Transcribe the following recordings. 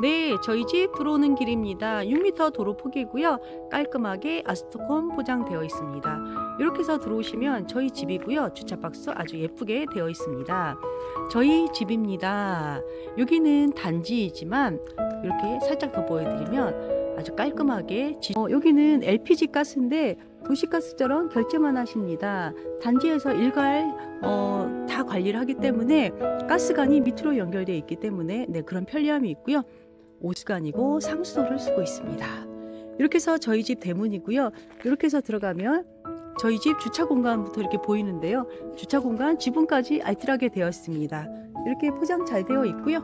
네, 저희 집 들어오는 길입니다. 6m 도로 폭이고요. 깔끔하게 아스토콘 포장되어 있습니다. 이렇게 해서 들어오시면 저희 집이고요. 주차 박스 아주 예쁘게 되어 있습니다. 저희 집입니다. 여기는 단지이지만 이렇게 살짝 더 보여드리면 아주 깔끔하게 지- 어, 여기는 LPG 가스인데 도시가스처럼 결제만 하십니다. 단지에서 일괄 어, 다 관리를 하기 때문에 가스관이 밑으로 연결되어 있기 때문에 네, 그런 편리함이 있고요. 오수관이고 상수도를 쓰고 있습니다. 이렇게 해서 저희 집 대문이고요. 이렇게 해서 들어가면 저희 집 주차 공간부터 이렇게 보이는데요. 주차 공간 지붕까지 알뜰하게 되어 있습니다. 이렇게 포장 잘 되어 있고요.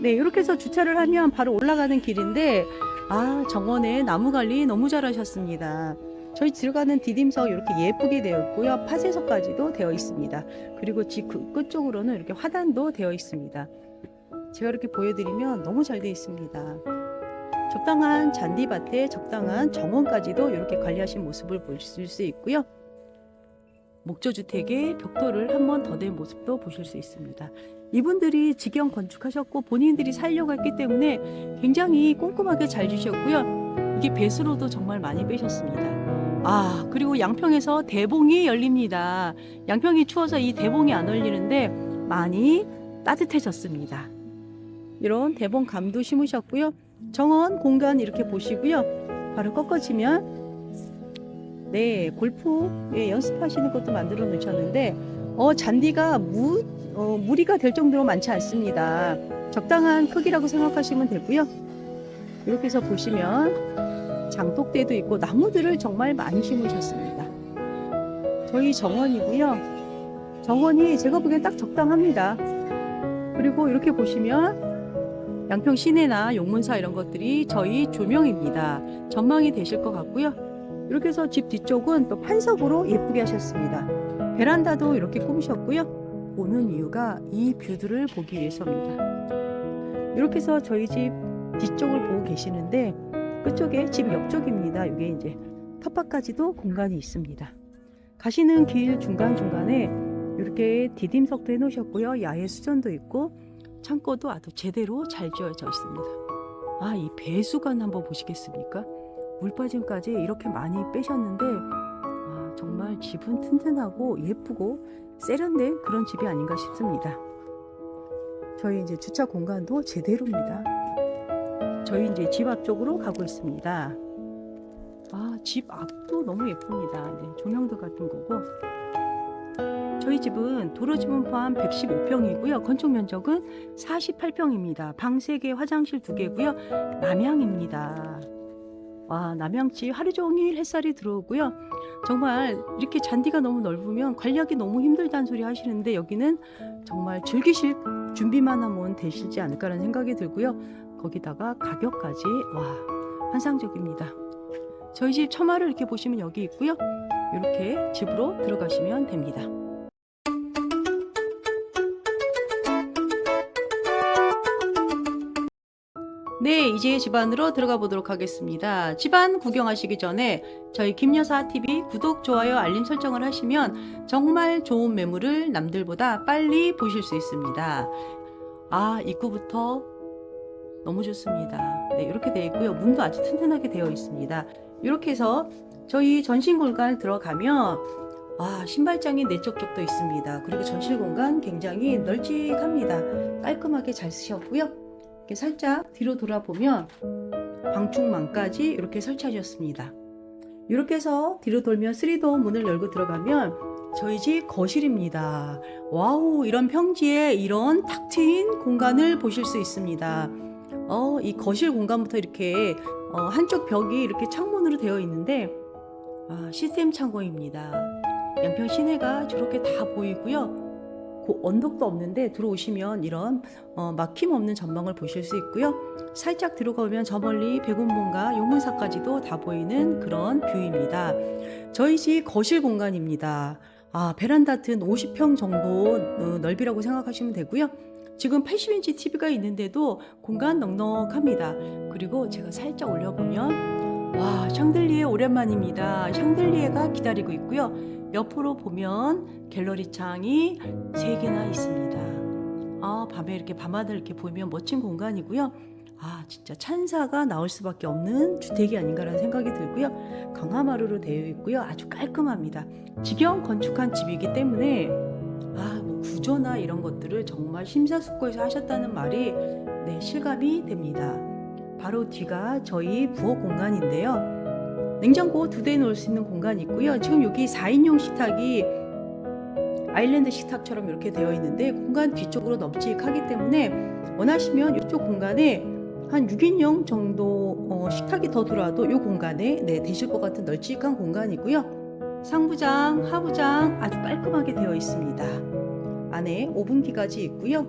네, 이렇게 해서 주차를 하면 바로 올라가는 길인데 아, 정원에 나무 관리 너무 잘하셨습니다. 저희 들어가는 디딤석 이렇게 예쁘게 되어 있고요. 파쇄석까지도 되어 있습니다. 그리고 집 그- 끝쪽으로는 이렇게 화단도 되어 있습니다. 제가 이렇게 보여드리면 너무 잘 되어 있습니다. 적당한 잔디밭에 적당한 정원까지도 이렇게 관리하신 모습을 보실 수 있고요. 목조주택의 벽돌을 한 번더댄 모습도 보실 수 있습니다. 이분들이 직영 건축하셨고 본인들이 살려고 했기 때문에 굉장히 꼼꼼하게 잘 주셨고요. 이게 배수로도 정말 많이 빼셨습니다. 아, 그리고 양평에서 대봉이 열립니다. 양평이 추워서 이 대봉이 안 열리는데 많이 따뜻해졌습니다. 이런 대봉 감도 심으셨고요. 정원 공간 이렇게 보시고요. 바로 꺾어지면 네 골프 예, 연습하시는 것도 만들어 놓으셨는데 어 잔디가 무 어, 무리가 될 정도로 많지 않습니다. 적당한 크기라고 생각하시면 되고요. 이렇게 해서 보시면 장독대도 있고 나무들을 정말 많이 심으셨습니다. 저희 정원이고요. 정원이 제가 보기엔 딱 적당합니다. 그리고 이렇게 보시면 양평 시내나 용문사 이런 것들이 저희 조명입니다. 전망이 되실 것 같고요. 이렇게 해서 집 뒤쪽은 또 판석으로 예쁘게 하셨습니다. 베란다도 이렇게 꾸미셨고요. 보는 이유가 이 뷰들을 보기 위해서입니다. 이렇게 해서 저희 집 뒤쪽을 보고 계시는데 끝쪽에 집 옆쪽입니다. 이게 이제 텃밭까지도 공간이 있습니다. 가시는 길 중간중간에 이렇게 디딤석도 해놓으셨고요. 야외 수전도 있고 창고도 아주 제대로 잘 지어져 있습니다. 아, 이 배수관 한번 보시겠습니까? 물빠짐까지 이렇게 많이 빼셨는데 아, 정말 집은 튼튼하고 예쁘고 세련된 그런 집이 아닌가 싶습니다. 저희 이제 주차 공간도 제대로입니다. 저희 이제 집 앞쪽으로 가고 있습니다. 아, 집 앞도 너무 예쁩니다. 네, 조명도 같은 거고. 저희 집은 도로 지분 포함 115평이고요. 건축 면적은 48평입니다. 방 3개, 화장실 2개고요. 남향입니다. 와, 남양지 하루 종일 햇살이 들어오고요. 정말 이렇게 잔디가 너무 넓으면 관리하기 너무 힘들다는 소리 하시는데 여기는 정말 즐기실 준비만 하면 되시지 않을까라는 생각이 들고요. 거기다가 가격까지 와, 환상적입니다. 저희 집 처마를 이렇게 보시면 여기 있고요. 이렇게 집으로 들어가시면 됩니다. 네, 이제 집안으로 들어가 보도록 하겠습니다. 집안 구경하시기 전에 저희 김여사 TV 구독, 좋아요, 알림 설정을 하시면 정말 좋은 매물을 남들보다 빨리 보실 수 있습니다. 아, 입구부터 너무 좋습니다. 네, 이렇게 되어 있고요. 문도 아주 튼튼하게 되어 있습니다. 이렇게 해서 저희 전신 공간 들어가면 아, 신발장이 내쪽 쪽도 있습니다. 그리고 전실 공간 굉장히 널찍합니다. 깔끔하게 잘 쓰셨고요. 이렇게 살짝 뒤로 돌아보면 방충망까지 이렇게 설치하셨습니다. 이렇게 해서 뒤로 돌면 3도 문을 열고 들어가면 저희 집 거실입니다. 와우, 이런 평지에 이런 탁 트인 공간을 보실 수 있습니다. 어, 이 거실 공간부터 이렇게 어, 한쪽 벽이 이렇게 창문으로 되어 있는데 아, 시스템 창고입니다. 양평 시내가 저렇게 다 보이고요. 그 언덕도 없는데 들어오시면 이런 어, 막힘 없는 전망을 보실 수 있고요. 살짝 들어가면 저 멀리 백운봉과 용문사까지도 다 보이는 그런 뷰입니다. 저희 집 거실 공간입니다. 아, 베란다 튼 50평 정도 어, 넓이라고 생각하시면 되고요. 지금 80인치 TV가 있는데도 공간 넉넉합니다. 그리고 제가 살짝 올려보면 와 샹들리에 오랜만입니다. 샹들리에가 기다리고 있고요. 옆으로 보면 갤러리 창이 세 개나 있습니다. 아 밤에 이렇게 밤하늘 이렇게 보면 멋진 공간이고요. 아, 진짜 찬사가 나올 수밖에 없는 주택이 아닌가라는 생각이 들고요. 강화마루로 되어 있고요. 아주 깔끔합니다. 직영 건축한 집이기 때문에 아, 뭐 구조나 이런 것들을 정말 심사숙고해서 하셨다는 말이 네, 실감이 됩니다. 바로 뒤가 저희 부엌 공간인데요. 냉장고 두 대 놓을 수 있는 공간이 있고요. 지금 여기 4인용 식탁이 아일랜드 식탁처럼 이렇게 되어 있는데 공간 뒤쪽으로 널찍하기 때문에 원하시면 이쪽 공간에 한 6인용 정도 어, 식탁이 더 들어와도 이 공간에 네, 되실 것 같은 널찍한 공간이고요. 상부장, 하부장 아주 깔끔하게 되어 있습니다. 안에 오븐기까지 있고요.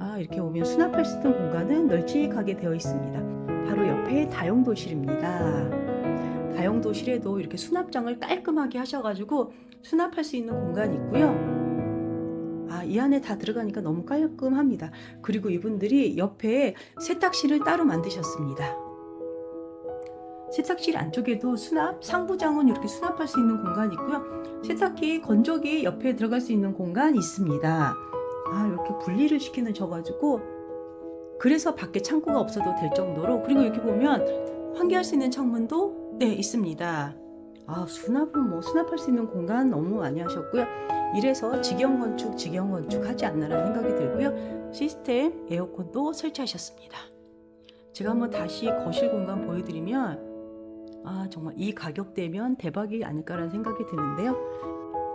아, 이렇게 오면 수납할 수 있는 공간은 널찍하게 되어 있습니다. 바로 옆에 다용도실입니다. 다용도실에도 이렇게 수납장을 깔끔하게 하셔가지고 수납할 수 있는 공간이 있고요. 아, 이 안에 다 들어가니까 너무 깔끔합니다. 그리고 이분들이 옆에 세탁실을 따로 만드셨습니다. 세탁실 안쪽에도 수납, 상부장은 이렇게 수납할 수 있는 공간이 있고요. 세탁기, 건조기 옆에 들어갈 수 있는 공간이 있습니다. 아, 이렇게 분리를 시키는 져가지고 그래서 밖에 창고가 없어도 될 정도로 그리고 여기 보면 환기할 수 있는 창문도 네 있습니다. 아 수납은 뭐 수납할 수 있는 공간 너무 많이 하셨고요. 이래서 직영 건축, 직영 건축 하지 않나라는 생각이 들고요. 시스템 에어컨도 설치하셨습니다. 제가 한번 다시 거실 공간 보여드리면 아 정말 이 가격대면 대박이 아닐까라는 생각이 드는데요.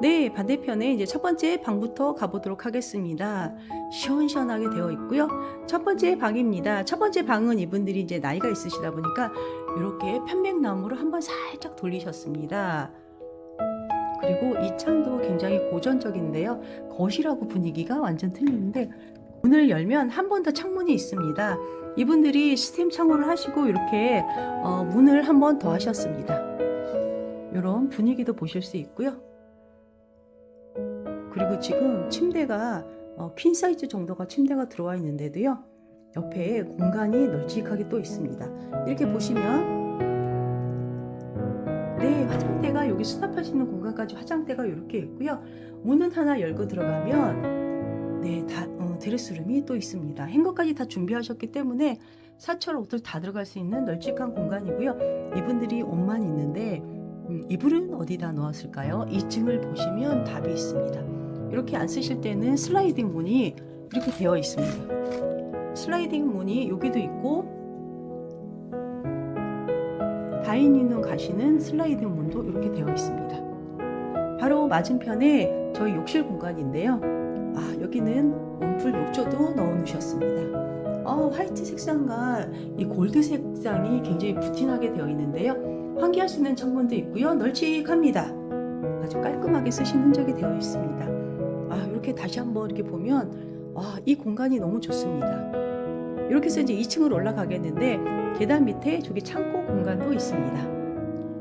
네, 반대편에 이제 첫 번째 방부터 가보도록 하겠습니다. 시원시원하게 되어 있고요. 첫 번째 방입니다. 첫 번째 방은 이분들이 이제 나이가 있으시다 보니까 이렇게 편백나무로 한번 살짝 돌리셨습니다. 그리고 이 창도 굉장히 고전적인데요. 거실하고 분위기가 완전 틀리는데 문을 열면 한 번 더 창문이 있습니다. 이분들이 시스템 창호를 하시고 이렇게 어, 문을 한 번 더 하셨습니다. 이런 분위기도 보실 수 있고요. 그리고 지금 침대가 어, 퀸 사이즈 정도가 침대가 들어와 있는데도요. 옆에 공간이 널찍하게 또 있습니다. 이렇게 보시면 네, 화장대가 여기 수납할 수 있는 공간까지 화장대가 이렇게 있고요. 문은 하나 열고 들어가면 네, 다 어, 드레스룸이 또 있습니다. 행거까지 다 준비하셨기 때문에 사철 옷들 다 들어갈 수 있는 널찍한 공간이고요. 이분들이 옷만 있는데 음, 이불은 어디다 넣었을까요? 2층을 보시면 답이 있습니다. 이렇게 안 쓰실 때는 슬라이딩 문이 이렇게 되어 있습니다. 슬라이딩 문이 여기도 있고 다이닝룸 가시는 슬라이딩 문도 이렇게 되어 있습니다. 바로 맞은편에 저희 욕실 공간인데요. 아 여기는 원풀 욕조도 넣어 놓으셨습니다. 어, 화이트 색상과 이 골드 색상이 굉장히 부티나게 되어 있는데요. 환기할 수 있는 창문도 있고요. 널찍합니다. 아주 깔끔하게 쓰신 흔적이 되어 있습니다. 아, 이렇게 다시 한번 이렇게 보면 아, 이 공간이 너무 좋습니다. 이렇게 해서 이제 2층으로 올라가겠는데 계단 밑에 저기 창고 공간도 있습니다.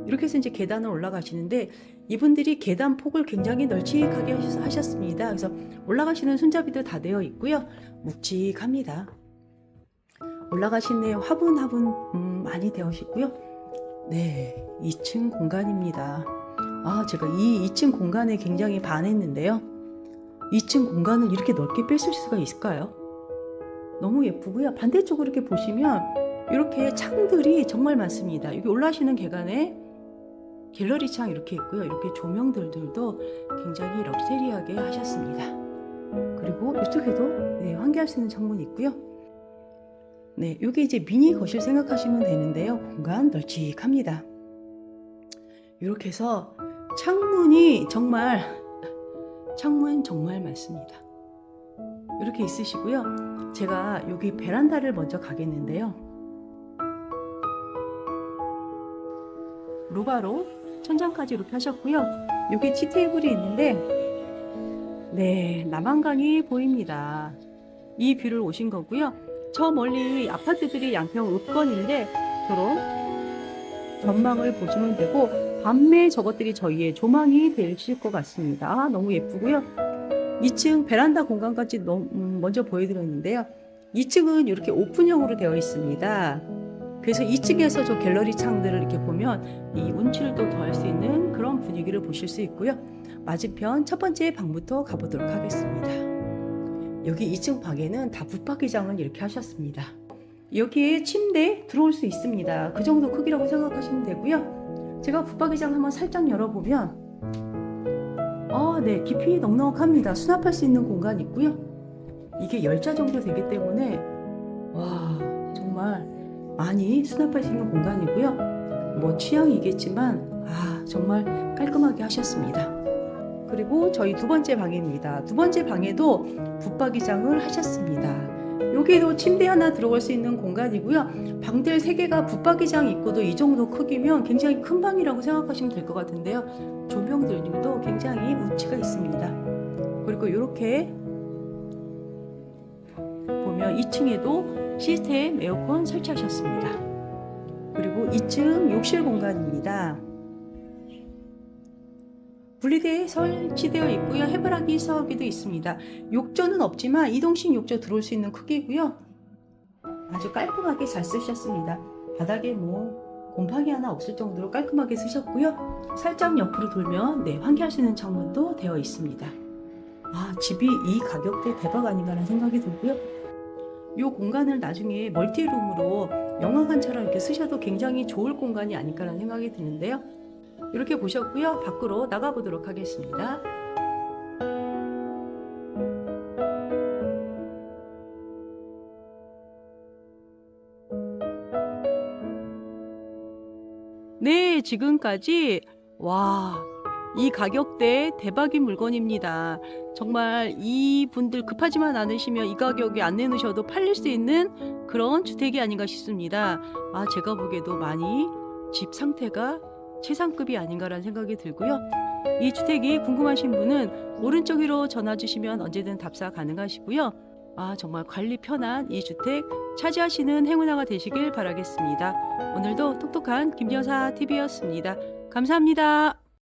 이렇게 해서 이제 계단을 올라가시는데 이분들이 계단 폭을 굉장히 널찍하게 하셨습니다. 그래서 올라가시는 손잡이도 다 되어 있고요. 묵직합니다. 올라가시네요. 화분 화분 음, 많이 되어시고요. 네, 2층 공간입니다. 아, 제가 이 2층 공간에 굉장히 반했는데요. 2층 공간을 이렇게 넓게 뺐을 수가 있을까요? 너무 예쁘고요. 반대쪽으로 이렇게 보시면 이렇게 창들이 정말 많습니다. 여기 올라가시는 계단에 갤러리 창 이렇게 있고요. 이렇게 조명들도 굉장히 럭셔리하게 하셨습니다. 그리고 이쪽에도 네, 환기할 수 있는 창문이 있고요. 네, 이게 이제 미니 거실 생각하시면 되는데요. 공간 널찍합니다. 이렇게 해서 창문이 정말 창문 정말 많습니다. 이렇게 있으시고요. 제가 여기 베란다를 먼저 가겠는데요. 로바로 천장까지 이렇게 하셨고요. 여기 티 테이블이 있는데 네, 남한강이 보입니다. 이 뷰를 오신 거고요. 저 멀리 아파트들이 양평 읍건인데 저런 전망을 보시면 되고 밤에 저것들이 저희의 조망이 되실 것 같습니다. 아, 너무 예쁘고요. 2층 베란다 공간까지 음, 먼저 보여드렸는데요. 2층은 이렇게 오픈형으로 되어 있습니다. 그래서 2층에서 저 갤러리 창들을 이렇게 보면 이 운치를 또 더할 수 있는 그런 분위기를 보실 수 있고요. 맞은편 첫 번째 방부터 가보도록 하겠습니다. 여기 2층 방에는 다 붙박이장을 이렇게 하셨습니다. 여기에 침대 들어올 수 있습니다. 그 정도 크기라고 생각하시면 되고요. 제가 붙박이장 한번 살짝 열어보면 아, 네, 깊이 넉넉합니다. 수납할 수 있는 공간 있고요. 이게 열자 정도 되기 때문에 와, 정말 많이 수납할 수 있는 공간이고요. 뭐 취향이겠지만 아, 정말 깔끔하게 하셨습니다. 그리고 저희 두 번째 방입니다. 두 번째 방에도 붙박이장을 하셨습니다. 여기도 침대 하나 들어갈 수 있는 공간이고요. 방들 세 개가 붙박이장 있고도 이 정도 크기면 굉장히 큰 방이라고 생각하시면 될 것 같은데요. 조명들도 굉장히 운치가 있습니다. 그리고 이렇게 보면 2층에도 시스템 에어컨 설치하셨습니다. 그리고 2층 욕실 공간입니다. 분리대 설치되어 있고요. 해바라기 서기도 있습니다. 욕조는 없지만 이동식 욕조 들어올 수 있는 크기고요. 아주 깔끔하게 잘 쓰셨습니다. 바닥에 뭐 곰팡이 하나 없을 정도로 깔끔하게 쓰셨고요. 살짝 옆으로 돌면 네, 환기할 수 있는 창문도 되어 있습니다. 아, 집이 이 가격대 대박 아닌가라는 생각이 들고요. 이 공간을 나중에 멀티룸으로 영화관처럼 이렇게 쓰셔도 굉장히 좋을 공간이 아닐까라는 생각이 드는데요. 이렇게 보셨고요. 밖으로 나가보도록 하겠습니다. 네, 지금까지 와, 이 가격대 대박인 물건입니다. 정말 이 분들 급하지만 않으시면 이 가격에 안 내놓으셔도 팔릴 수 있는 그런 주택이 아닌가 싶습니다. 아, 제가 보기에도 많이 집 상태가 최상급이 아닌가라는 생각이 들고요. 이 주택이 궁금하신 분은 오른쪽 위로 전화 주시면 언제든 답사 가능하시고요. 아, 정말 관리 편한 이 주택 차지하시는 행운아가 되시길 바라겠습니다. 오늘도 똑똑한 김여사 TV였습니다. 감사합니다.